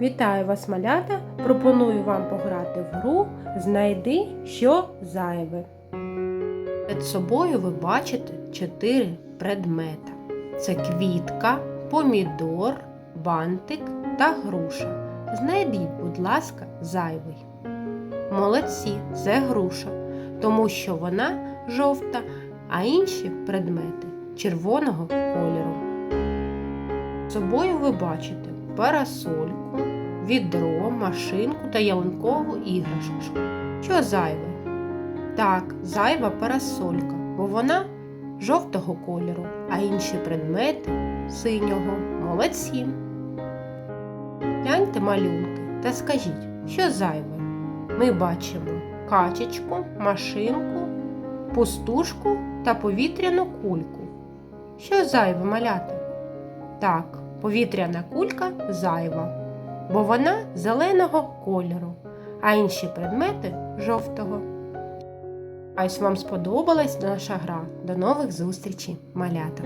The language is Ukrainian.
Вітаю вас, малята! Пропоную вам пограти в гру Знайди, що зайве. Перед собою ви бачите чотири предмета: це квітка, помідор, бантик та груша. Знайдіть, будь ласка, зайвий. Молодці, це груша, тому що вона жовта, а інші предмети червоного кольору. З собою ви бачите парасольку, відро, машинку та ялинкову іграшку. Що зайве? Так, зайва парасолька, бо вона жовтого кольору, а інші предмети синього. Молодці. Гляньте малюнки та скажіть, що зайве? Ми бачимо качечку, машинку, пустушку та повітряну кульку. Що зайве маляти? Так, повітряна кулька зайва, бо вона зеленого кольору, а інші предмети жовтого. Ось вам сподобалась наша гра. До нових зустрічей, малята!